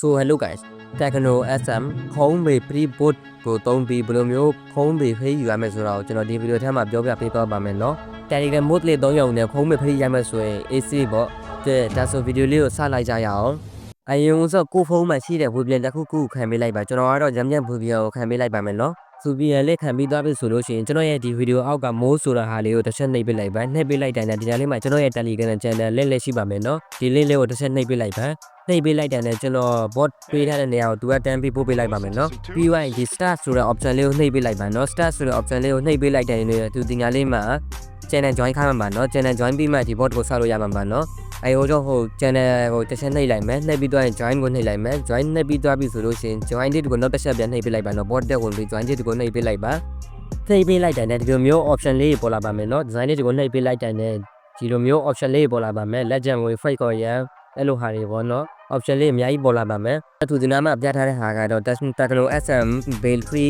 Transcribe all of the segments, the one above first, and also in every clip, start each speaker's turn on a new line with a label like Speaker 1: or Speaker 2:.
Speaker 1: So hello guys Techno SM Home Bay Pre-boot ကိုသုံးပြီးဘယ်လိုမျိုး Home Bay ဖိယူရမယ်ဆိုတာကိုကျွန်တော်ဒီဗီဒီယိုထဲမှာပြောပြပေးသွားပါမယ်เนาะ Telegram mode လေးသုံးရုံနဲ့ Home Bay ဖိရမယ်ဆိုရင် AC ပေါ့တဲ့ဒါဆိုဗီဒီယိုလေးကိုစလိုက်ကြရအောင်အရင်ကဆိုကိုဖုန်းမှာရှိတဲ့ဝေပြန်တစ်ခုခုကိုခံပေးလိုက်ပါကျွန်တော်ကတော့ညံ့ညံ့ဝေပြန်ကိုခံပေးလိုက်ပါမယ်เนาะ ဆိုပြီးလက်ခံပြီးသွားပြီဆိုလို့ရှိရင်ကျွန်တော်ရဲ့ဒီဗီဒီယိုအောက်ကမိုးဆိုတာဟာလေးကိုတစ်ချက်နှိပ်ပစ်လိုက်ပါနှိပ်ပစ်လိုက်တိုင်းတဲ့ဒီနေ့လေးမှာကျွန်တော်ရဲ့ Telegram channel လက်လက်ရှိပါမယ်နော်ဒီ link လေးကိုတစ်ချက်နှိပ်ပစ်လိုက်ပါနှိပ်ပေးလိုက်တဲ့နဲ့ကျွန်တော် bot ပေးထားတဲ့နေရာကိုသူကတန်းပြီးပို့ပေးလိုက်ပါမယ်နော်ပြီးရင်ဒီ start ဆိုတဲ့ option လေးကိုနှိပ်ပေးလိုက်ပါနော် start ဆိုတဲ့ option လေးကိုနှိပ်ပေးလိုက်တဲ့နေရာသူတင်ညာလေးမှာ channel join ခိုင်းမှာပါနော် channel join ပြီးမှဒီ bot ကိုဆောက်လို့ရမှာပါနော်အဲဟိုတော့ဟို channel ဟိုတစ်ချက်နှိပ်လိုက်မယ်နှိပ်ပြီးတော့ join ကိုနှိပ်လိုက်မယ် join နှိပ်ပြီးသွားပြီဆိုလို့ရှိရင် join date ကိုနောက်တစ်ချက်ပြန်နှိပ်ပေးလိုက်ပါနော် bot တက်ဝင်ပြီး join date ကိုနှိပ်ပေးလိုက်ပါနှိပ်ပေးလိုက်တဲ့ဒီလိုမျိုး option လေးပေါ်လာပါမယ်နော် design date ကိုနှိပ်ပေးလိုက်တဲ့ဒီလိုမျိုး option လေးပေါ်လာပါမယ် legend way fake ကိုရအဲ့လိုဟာတွေပေါ့နော် option လေးအများကြီးပေါ်လာပါမယ်အထူးဒီနာမှာပြထားတဲ့ဟာကတော့ Techno SM Beltry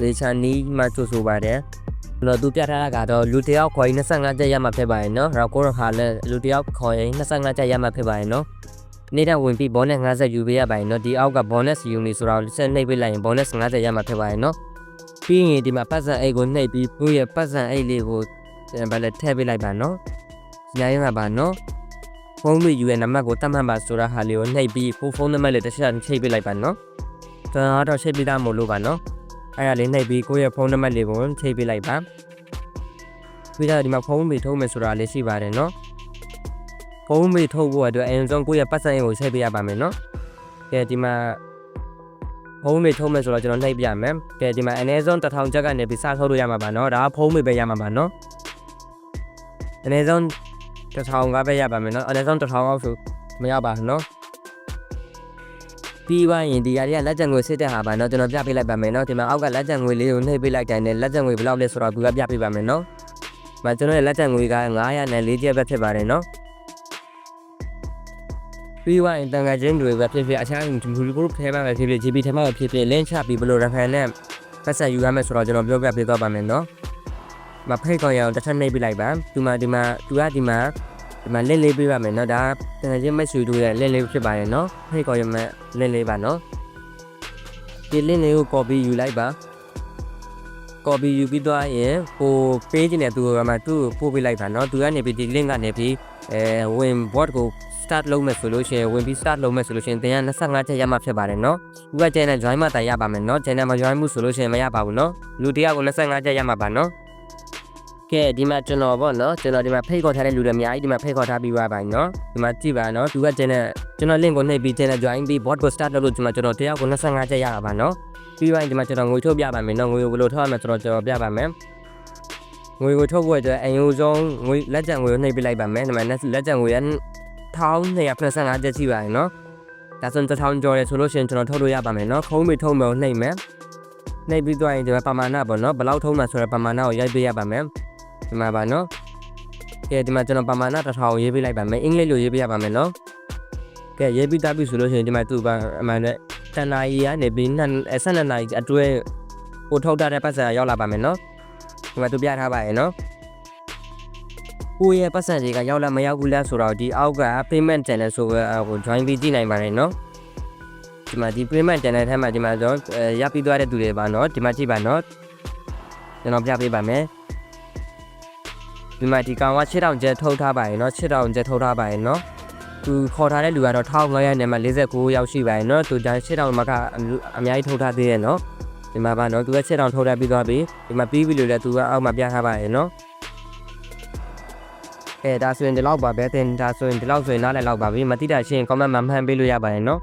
Speaker 1: လေချာနီမှာဆိုဆိုပါတယ် ကျွန်တော်သူပြထားတာကတော့လူတစ်ယောက်ခေါ်ရင်25ကျပ်ရမှာဖြစ်ပါရဲ့နော်ရောက်ကိုရဟာလည်းလူတစ်ယောက်ခေါ်ရင်25ကျပ်ရမှာဖြစ်ပါရဲ့နော်နေ့တိုင်းဝင်ပြီး bonus 50ယူပေးရပါရင်နော်ဒီအောက်က bonus ယူနေဆိုတော့ဆက်နှိပ်ပေးလိုက်ရင် bonus 50ရမှာဖြစ်ပါရဲ့နော်ပြီးရင်ဒီမှာပတ်စံအိတ်ကိုနှိပ်ပြီးကိုယ့်ရဲ့ပတ်စံအိတ်လေးကိုဗလဲထည့်ပေးလိုက်ပါနော်ညာရင်ပါနော်ဖုန်းလေးယူရဲ့နံပါတ်ကိုတတ်မှတ်ပါဆိုတာဟာလေးကိုနှိပ်ပြီးဖုန်းနံပါတ်လေးတစ်ချက်ချိန်ပေးလိုက်ပါနော်ကျွန်တော်တော့ချိန်ပေးတာမလို့ပါနော် အဲ့ဒါလေးနှိပ်ပြီးကိုယ့်ရဲ့ဖုန်းနံပါတ်လေးကိုချိန်ပေးလိုက်ပါပြီးတော့ဒီမှာဖုန်းမေထုတ်မယ်ဆိုတာလေးရှိပါတယ်နော်ဖုန်းမေထုတ်ဖို့အတွက်အရင်ဆုံးကိုယ့်ရဲ့ပတ်စံရင်ကိုချိန်ပေးရပါမယ်နော်ကဲဒီမှာဖုန်းမေထုတ်မယ်ဆိုတော့ကျွန်တော်နှိပ်ပြမယ်ကဲဒီမှာအနည်းဆုံး1000ကျပ်ကနေပြီးစထုတ်လို့ရမှာပါနော်ဒါကဖုန်းမေပဲရမှာပါနော်အနည်းဆုံး1000ကပဲရပါမယ်နော်အနည်းဆုံး1000အောက်ဆိုမရပါဘူးနော် ပြီးသွားရင်ဒီຢာတွေကလက်ကျန်ငွေစစ်တဲ့ဟာပါเนาะကျွန်တော်ပြပေးလိုက်ပါမယ်เนาะဒီမှာအောက်ကလက်ကျန်ငွေလေးကိုနှိပ်ပေးလိုက်တိုင်းနဲ့လက်ကျန်ငွေဘယ်လောက်လဲဆိုတော့သူကပြပေးပါမယ်เนาะ။မကျွန်တော်ရဲ့လက်ကျန်ငွေက904ကျပ်ပဲဖြစ်ပါတယ်เนาะ။ပြီးသွားရင်တန်ခါချင်းတွေပဲဖြစ်ဖြစ်အခြားဒီဂရုထဲမှာပဲဖြစ်ဖြစ် GB ထဲမှာပဲဖြစ်ဖြစ် link ချပြီးဘယ်လို reference နဲ့ပတ်ဆက်ယူရမယ်ဆိုတော့ကျွန်တော်ပြောပြပေးသွားပါမယ်เนาะ။မဖိတ်ခေါ်ရအောင်တစ်ထပ်နှိပ်ပေးလိုက်ပါ။ဒီမှာဒီမှာသူကဒီမှာ ဒီမှာလက်လေးပေးပါမယ်နော်ဒါတန်ချင်းမဆွေတို့ရဲ့လက်လေးဖြစ်ပါတယ်နော်ဖိတ်ကော်ရမလက်လေးပါနော်ဒီလက်လေးကို copy ယူလိုက်ပါ copy ယူပြီးတော့ရင်ဟို page နဲ့သူကမှသူ့ကိုပို့ပေးလိုက်ပါနော်သူကနေပြီးဒီ link ကနေပြီးအဲဝင် bot ကို start လုပ်မယ်ဆိုလို့ရှိရင်ဝင်ပြီး start လုပ်မယ်ဆိုလို့ရှိရင်တင်ရ25ချက်ရမှဖြစ်ပါတယ်နော်။ဥက channel join မှတိုင်ရပါမယ်နော်။ channel မှာ join မှုဆိုလို့ရှိရင်မရပါဘူးနော်။လူတယောက်ကို25ချက်ရမှပါနော်။ ကဲဒီမှာကျွန်တော်ပေါ့နော်ကျွန်တော်ဒီမှာဖိတ်ခေါ်ထားတဲ့လူတွေအများကြီးဒီမှာဖိတ်ခေါ်ထားပြီးပါပါနော်ဒီမှာကြည့်ပါနော်သူကကျန်တဲ့ကျွန်တော် link ကိုနှိပ်ပြီး channel join ပြီး bot ကို start လုပ်လို့ဒီမှာကျွန်တော်တယောက်ကို25ကျပ်ရတာပါနော်ပြီးရင်ဒီမှာကျွန်တော်ငွေထုတ်ပြပါမယ်နော်ငွေကိုဘယ်လိုထုတ်ရမလဲဆိုတော့ကျွန်တော်ပြပါမယ်ငွေကိုထုတ်ဖို့အတွက်အရင်ဆုံးငွေလက်ကျန်ငွေကိုနှိပ်ပေးလိုက်ပါမယ်ဒီမှာလက်ကျန်ငွေက1225ကျပ်ရှိပါတယ်နော်ဒါဆိုတစ်ထောင်ကျော်ရဆိုလို့ရှိရင်ကျွန်တော်ထုတ်လို့ရပါမယ်နော်ခုံးမိထုံးမယ်နှိပ်မယ်နှိပ်ပြီးသွားရင်ဒီမှာပမာဏပေါ့နော်ဘယ်လောက်ထုံးမှဆိုတော့ပမာဏကိုရိုက်ပေးရပါမယ် ဒီမှာပါနော်ကဲဒီမှာကျွန်တော်ပမာဏတစ်ထောင်ရေးပေးလိုက်ပါမယ်အင်္ဂလိပ်လိုရေးပေးရပါမယ်နော်ကဲရေးပြီးသားပြီဆိုလို့ရှိရင်ဒီမှာသူ့ပါအမှန်နဲ့တန်နာရီကနေပြီးနှစ်12နာရီအတွဲပို့ထုတ်ထားတဲ့ပတ်စံရောက်လာပါမယ်နော်ဒီမှာသူပြထားပါရဲ့နော်ကိုယ့်ရဲ့ပတ်စံတွေကရောက်လာမရောက်ဘူးလားဆိုတော့ဒီအောက်က payment channel ဆိုတော့ဟို join ပြီးကြည့်နိုင်ပါတယ်နော်ဒီမှာဒီ payment channel ထဲမှာဒီမှာတော့ရပြီးသွားတဲ့သူတွေပါနော်ဒီမှာကြည့်ပါနော်ကျွန်တော်ပြပေးပါမယ် ဒီမှာဒီကောင်က6000ကျပ်ထုတ်ထားပါရင်เนาะ6000ကျပ်ထုတ်ထားပါရင်เนาะသူခေါ်ထားတဲ့လူကတော့1500နဲ့မှ49ရောက်ရှိပါရင်เนาะသူဒါ6000မှာကအများကြီးထုတ်ထားသေးရဲ့เนาะဒီမှာပါเนาะသူက6000ထုတ်ထားပြီးသွားပြီဒီမှာပြီးပြီလို့လည်းသူကအောက်မှာပြထားပါရဲ့เนาะအဲဒါဆိုရင်ဒီလောက်ပါပဲတင်ဒါဆိုရင်ဒီလောက်ဆိုရင်နားလည်လောက်ပါပြီမတိတာရှင်း comment မှာမှန်ပေးလို့ရပါရဲ့เนาะ